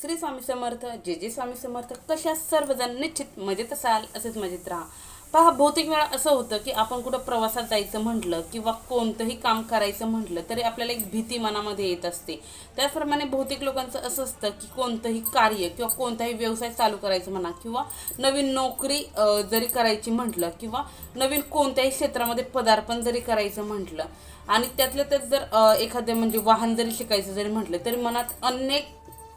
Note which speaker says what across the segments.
Speaker 1: श्री स्वामी समर्थ जे जे स्वामी समर्थ कशा सर्वजण निश्चित मजेत असाल असेच मजेत राहा. पहा बहुतेक वेळा असं होतं की आपण कुठं प्रवासात जायचं म्हटलं किंवा कोणतंही काम करायचं म्हटलं तरी आपल्याला एक भीती मनामध्ये येत असते. त्याचप्रमाणे बहुतेक लोकांचं असं असतं की कोणतंही कार्य किंवा कोणताही व्यवसाय चालू करायचं म्हणा किंवा नवीन नोकरी जरी करायची म्हटलं किंवा नवीन कोणत्याही क्षेत्रामध्ये पदार्पण जरी करायचं म्हटलं आणि त्यातल्या त्यात जर एखादं म्हणजे वाहन जरी शिकायचं जरी म्हटलं तरी मनात अनेक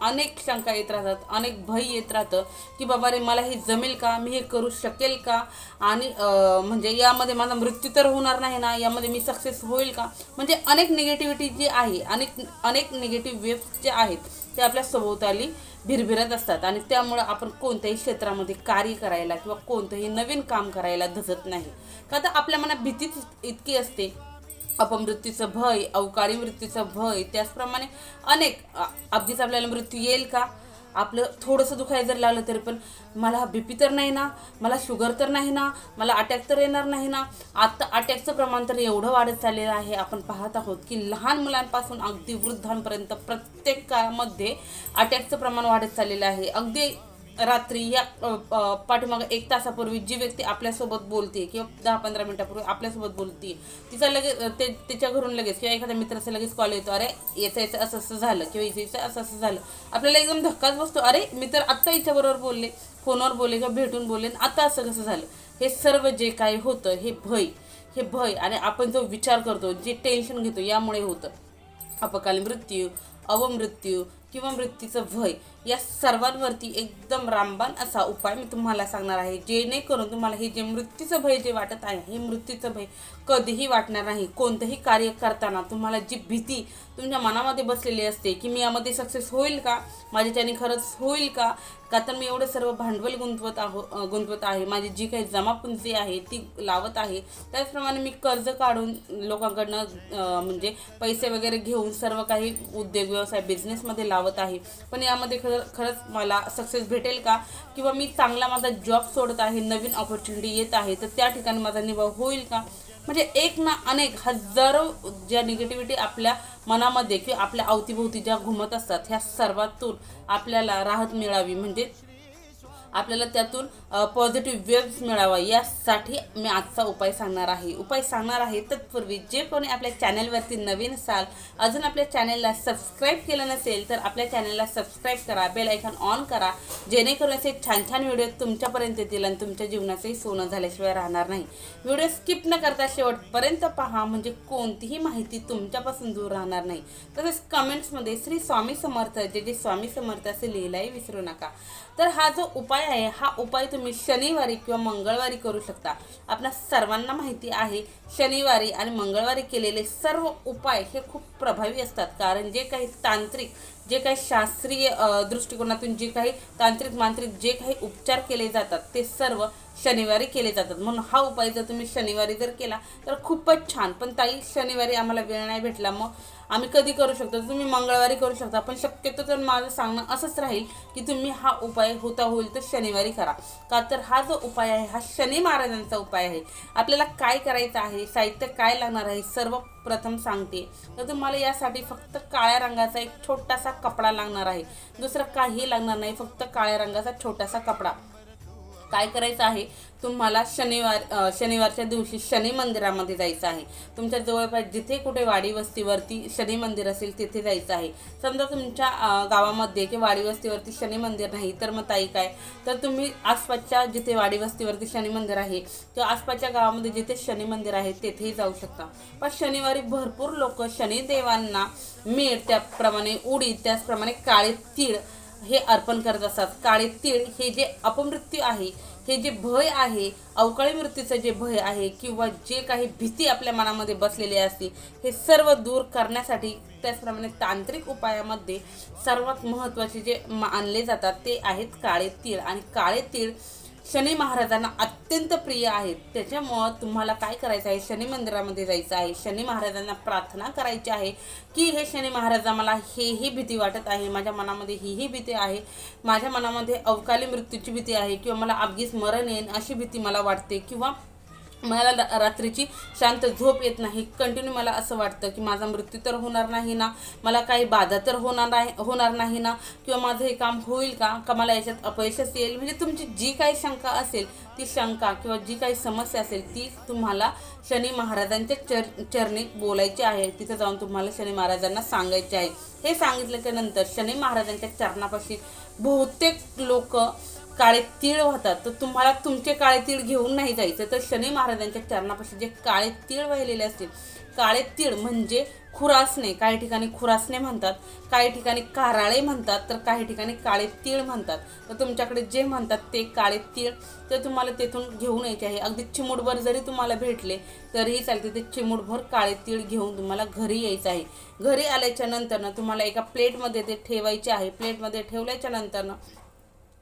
Speaker 1: अनेक शंका येत राहतात अनेक भय येत राहतं की बाबा रे मला हे जमेल का? मी हे करू शकेल का? आणि म्हणजे यामध्ये माझा मृत्यू तर होणार नाही ना? यामध्ये मी सक्सेस होईल का? म्हणजे अनेक निगेटिव्हिटी जी आहे अनेक अनेक निगेटिव्ह वेव्स जे आहेत ते आपल्या सभोवताली भिरभिरत असतात. आणि त्यामुळं आपण कोणत्याही क्षेत्रामध्ये कार्य करायला किंवा कोणतंही नवीन काम करायला धजत नाही. का तर आपल्या मनात भीतीच इतकी असते अपमृत्यूचं भय अवकाळी मृत्यूचं भय त्याचप्रमाणे अनेक अगदीच आपल्याला मृत्यू येईल का? आपलं थोडंसं दुखायला जर लागलं तरी पण मला बी पी तर नाही ना मला शुगर तर नाही ना मला अटॅक तर येणार नाही ना. आत्ता अटॅकचं प्रमाण तर एवढं वाढत चाललेलं आहे. आपण पाहत आहोत की लहान मुलांपासून अगदी वृद्धांपर्यंत प्रत्येक काळामध्ये अटॅकचं प्रमाण वाढत चाललेलं आहे. अगदी रात्री या पाठीमागं एक तासापूर्वी जी व्यक्ती आपल्यासोबत बोलते किंवा दहा पंधरा मिनिटापूर्वी आपल्यासोबत बोलते तिचा लगेच ते तिच्या घरून लगेच किंवा एखाद्या मित्राचा लगेच कॉल येतो अरे याचं याचं असं असं झालं किंवा याचं याचं असं असं झालं आपल्याला एकदम धक्काच बसतो अरे मी तर आत्ता हिच्याबरोबर बोलले फोनवर बोलले किंवा भेटून बोलले आणि आता असं कसं झालं? हे सर्व जे काही होतं हे भय हे भय आणि आपण जो विचार करतो जे टेन्शन घेतो यामुळे होतं. अपकालीन मृत्यू अवमृत्यू किंवा मृत्यूचं भय या सर्वांवरती एकदम रामबाण असा उपाय मी तुम्हाला सांगणार आहे. जेणेकरून तुम्हाला हे जे मृत्यूचं भय जे वाटत आहे हे मृत्यूचं भय कधीही वाटणार नाही. कोणतंही कार्य करताना तुम्हाला जी भीती तुमच्या मनामध्ये बसलेली असते की मी यामध्ये सक्सेस होईल का? माझ्याच्याने खरंच होईल का? का तर मी एवढं सर्व भांडवल गुंतवत आहो गुंतवत आहे. माझी जी काही जमापुंजी आहे ती लावत आहे. त्याचप्रमाणे मी कर्ज काढून लोकांकडनं म्हणजे पैसे वगैरे घेऊन सर्व काही उद्योग व्यवसाय बिझनेसमध्ये लावत आहे. पण यामध्ये खरं खरंच मला सक्सेस भेटेल का? किंवा मी चांगला माझा जॉब सोडत आहे नवीन ऑपॉर्च्युनिटी येत आहे तर त्या ठिकाणी माझा निभाव होईल का? म्हणजे एक ना अनेक हजारो ज्या निगेटिव्हिटी आपल्या मनामध्ये किंवा आपल्या अवतीभोवती ज्या घुमत असतात ह्या सर्वातून आपल्याला राहत मिळावी. म्हणजे आपल्याला त्यातून पॉझिटिव्ह वेव्स मिळावा. यासाठी मी आजचा उपाय सांगणार आहे. उपाय सांगणार आहे तत्पूर्वी जे कोणी आपल्या चॅनलवरती नवीन असाल अजून आपल्या चॅनलला सबस्क्राईब केलं नसेल तर आपल्या चॅनलला सबस्क्राईब करा. बेल आयकॉन ऑन करा. जेणेकरून असे छान छान व्हिडिओ तुमच्यापर्यंत येतील आणि तुमच्या जीवनाचंही सोनं झाल्याशिवाय राहणार नाही. व्हिडिओ स्किप न करता शेवटपर्यंत पहा म्हणजे कोणतीही माहिती तुमच्यापासून दूर राहणार नाही. तसेच कमेंट्समध्ये श्री स्वामी समर्थ जे जे स्वामी समर्थ असे लिहिलाही विसरू नका. तर हा जो उपाय आहे हा उपाय तुम्ही शनिवारी किंवा मंगळवारी करू शकता. आपल्या सर्वांना माहिती आहे शनिवारी आणि मंगळवारी केलेले सर्व उपाय हे खूप प्रभावी असतात. कारण जे काही तांत्रिक जे काही शास्त्रीय दृष्टिकोनातून जे काही तांत्रिक मांत्रिक जे काही उपचार केले जातात ते सर्व शनिवारी केले जातात. म्हणून हा उपाय जर तुम्ही शनिवारी जर केला तर खूपच छान. पण ताई शनिवारी आम्हाला वेळ नाही भेटला मग आम्ही कधी करू शकतो? तुम्ही मंगळवारी करू शकता. पण शक्यतो तर माझं सांगणं असंच राहील की तुम्ही हा उपाय होता होईल तर शनिवारी करा. का तर हा जो उपाय आहे हा शनी महाराजांचा उपाय आहे. आपल्याला काय करायचं आहे साहित्य काय लागणार आहे सर्वप्रथम सांगते. तर तुम्हाला यासाठी फक्त काळ्या रंगाचा एक छोटासा कपडा लागणार आहे. दुसरं काही लागणार नाही फक्त काळ्या रंगाचा छोटासा कपडा. काय करायचं आहे? तुम्हाला शनिवार शनिवारच्या दिवशी शनी मंदिरामध्ये जायचं आहे. तुमच्या जवळपास जिथे कुठे वाडी वस्तीवरती शनी मंदिर असेल तिथे जायचं आहे. समजा तुमच्या गावामध्ये की वाडी वस्तीवरती शनी मंदिर नाही तर मग ताई काय? तर तुम्ही आसपासच्या जिथे वाडी वस्तीवरती शनी मंदिर आहे किंवा आसपासच्या गावामध्ये जिथे शनी मंदिर आहे तेथेही जाऊ शकता. पण शनिवारी भरपूर लोक शनिदेवांना मीठ त्याप्रमाणे उडीद त्याचप्रमाणे काळे तीळ हे अर्पण करत असतात. काळे तीळ हे जे अपमृत्यू आहे हे जे भय आहे अवकाळी मृत्यूचं जे भय आहे किंवा जे काही भीती आपल्या मनामध्ये बसलेली असते हे सर्व दूर करण्यासाठी त्याचप्रमाणे तांत्रिक उपायामध्ये सर्वात महत्त्वाचे जे मानले जातात ते आहेत काळे तीळ. आणि काळे तीळ शनी महाराजांना अत्यंत प्रिय आहेत. त्याच्यामुळं तुम्हाला काय करायचं आहे? शनी मंदिरामध्ये जायचं आहे. शनी महाराजांना प्रार्थना करायची आहे की हे शनी महाराजा मला हे ही भीती वाटत आहे. माझ्या मनामध्ये ही ही भीती आहे. माझ्या मनामध्ये अवकाली मृत्यूची भीती आहे किंवा मला अपघीच मरण येईन अशी भीती मला वाटते. किंवा मला रा- रात्रीची शांत झोप येत नाही. कंटिन्यू मला असं वाटतं की माझा मृत्यू तर होणार नाही ना. मला काही बाधा तर होणार नाही होणार नाही ना. किंवा माझं हे काम होईल का? का मला याच्यात अपयशच येईल म्हणजे तुमची जी काही शंका असेल ती शंका किंवा जी काही समस्या असेल ती तुम्हाला शनी महाराजांच्या चर चरणी बोलायची आहे. तिथं जाऊन तुम्हाला शनी महाराजांना सांगायचे आहे. हे सांगितल्याच्या नंतर शनी महाराजांच्या चरणापाशी बहुतेक लोक काळे तीळ वाहतात तर तुम्हाला तुमचे काळे तीळ घेऊन नाही जायचं. तर शनी महाराजांच्या चरणापाशी जे काळे तीळ वाहिलेले असतील काळे तीळ म्हणजे खुरासणे काही ठिकाणी खुरासणे म्हणतात काही ठिकाणी काराळे म्हणतात तर काही ठिकाणी काळे तीळ म्हणतात. तर तुमच्याकडे जे म्हणतात ते काळे तीळ ते तुम्हाला तेथून घेऊन यायचे आहे. अगदी चिमूटभर जरी तुम्हाला भेटले तरीही चालते ते चिमूटभर काळे तीळ घेऊन तुम्हाला घरी यायचं आहे. घरी आल्याच्या नंतरनं तुम्हाला एका प्लेटमध्ये ते ठेवायचे आहे. प्लेटमध्ये ठेवल्याच्या नंतरनं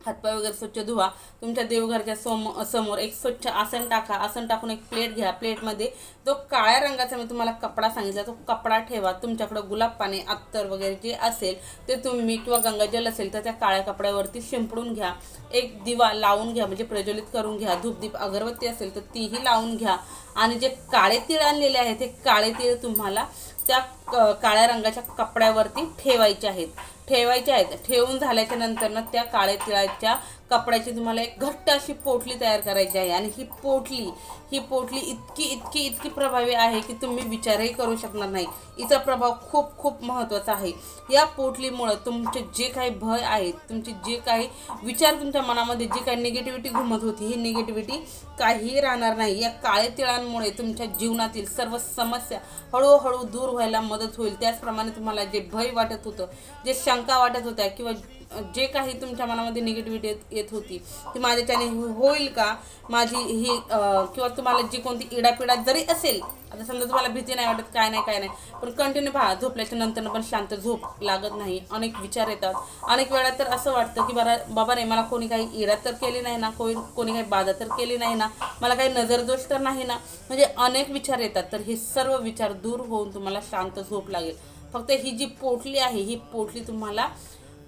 Speaker 1: हातपाय वगैरे स्वच्छ धुवा. तुमच्या देवघरच्या सोम समोर एक स्वच्छ आसन टाका. आसन टाकून एक प्लेट घ्या. प्लेटमध्ये जो काळ्या रंगाचा मी तुम्हाला कपडा सांगितला. तो कपडा ठेवा. तुमच्याकडं गुलाब पाणी अत्तर वगैरे जे असेल ते तुम्ही किंवा गंगाजल असेल तर त्या काळ्या कपड्यावरती शिंपडून घ्या. एक दिवा लावून घ्या म्हणजे प्रज्वलित करून घ्या. धूपदीप अगरबत्ती असेल तर तीही लावून घ्या. आणि जे काळे तीळ आणलेले आहेत ते काळे तीळ तुम्हाला त्या काळ्या रंगाच्या कपड्यावरती ठेवायचे आहेत. ठेवायच्या आहेत. ठेवून झाल्याच्यानंतर ना त्या काळ्या तिळाच्या कपड्याची तुम्हाला एक घट्ट अशी पोटली तयार करायची आहे. आणि ही पोटली ही पोटली इतकी इतकी इतकी प्रभावी आहे की तुम्ही विचारही करू शकणार नाही. हिचा प्रभाव खूप खूप महत्त्वाचा आहे. या पोटलीमुळं तुमचे जे काही भय आहेत तुमचे जे काही विचार तुमच्या मनामध्ये जी काही निगेटिव्हिटी घुमत होती ही निगेटिव्हिटी काहीही राहणार नाही. या काळे तिळांमुळे तुमच्या जीवनातील सर्व समस्या हळूहळू दूर व्हायला मदत होईल. त्याचप्रमाणे तुम्हाला जे भय वाटत होतं जे शंका वाटत होत्या किंवा जे काही तुमच्या मनामध्ये निगेटिव्हिटी येत येत होती ती माझ्याच्याने हो, होईल का? माझी ही किंवा तुम्हाला जी कोणती इडापिडा जरी असेल आता समजा तुम्हाला भीती नाही वाटत काय नाही काय नाही पण कंटिन्यू पहा झोपल्याच्या नंतर पण शांत झोप लागत नाही. अनेक विचार येतात. अनेक वेळा तर असं वाटतं की बरा बाबा रे मला कोणी काही इडा तर केली नाही ना कोणी कोणी काही बाधा तर केली नाही ना मला काही नजरदोष तर नाही ना म्हणजे अनेक विचार येतात. तर हे सर्व विचार दूर होऊन तुम्हाला शांत झोप लागेल. फक्त ही जी पोटली आहे ही पोटली तुम्हाला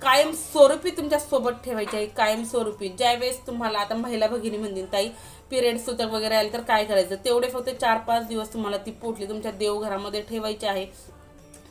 Speaker 1: कायमस्वरूपी तुमच्यासोबत तुमच्यासोबत ठेवायची आहे कायमस्वरूपी ज्यावेळेस तुम्हाला आता महिला भगिनी म्हणतील ताई पिरियड सुतक वगैरे आले तर काय करायचं? तेवढे फक्त चार पाच दिवस तुम्हाला ती पोटली तुमच्या देवघरामध्ये ठेवायची आहे.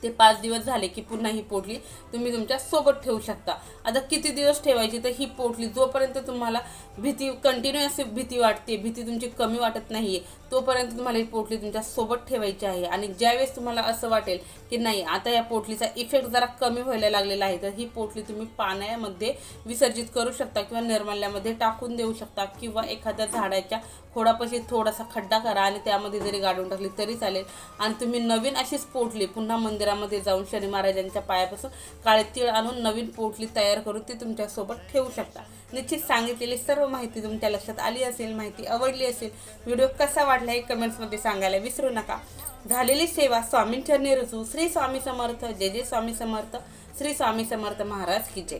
Speaker 1: ते पाच दिवस झाले की पुन्हा ही पोटली तुम्ही तुमच्यासोबत ठेवू शकता. आता किती दिवस ठेवायची तर ही पोटली जोपर्यंत तुम्हाला भीती कंटिन्यू अशी भीती वाटते भीती तुमची कमी वाटत नाही आहे तोपर्यंत तुम्हाला ही पोटली तुमच्यासोबत ठेवायची आहे. आणि ज्यावेळेस तुम्हाला असं वाटेल की नाही आता या पोटलीचा इफेक्ट जरा कमी व्हायला लागलेला आहे तर ही पोटली तुम्ही पाण्यामध्ये विसर्जित करू शकता किंवा निर्मल्यामध्ये टाकून देऊ शकता किंवा एखाद्या झाडाच्या खोडापाशी थोडासा खड्डा करा आणि त्यामध्ये जरी गाडून टाकली तरी चालेल. आणि तुम्ही नवीन अशीच पोटली पुन्हा मंदिरामध्ये जाऊन शनी महाराजांच्या पायापासून काळे तीळ आणून नवीन पोटली तयार करून ती तुमच्यासोबत ठेवू शकता. निश्चित सांगितलेली सर्व माहिती तुमच्या लक्षात आली असेल माहिती आवडली असेल व्हिडिओ कसा वाटला हे कमेंट्समध्ये सांगायला विसरू नका. झालेली सेवा स्वामींच्या रुजू श्री स्वामी समर्थ जय जय स्वामी समर्थ श्री स्वामी समर्थ महाराज की जय.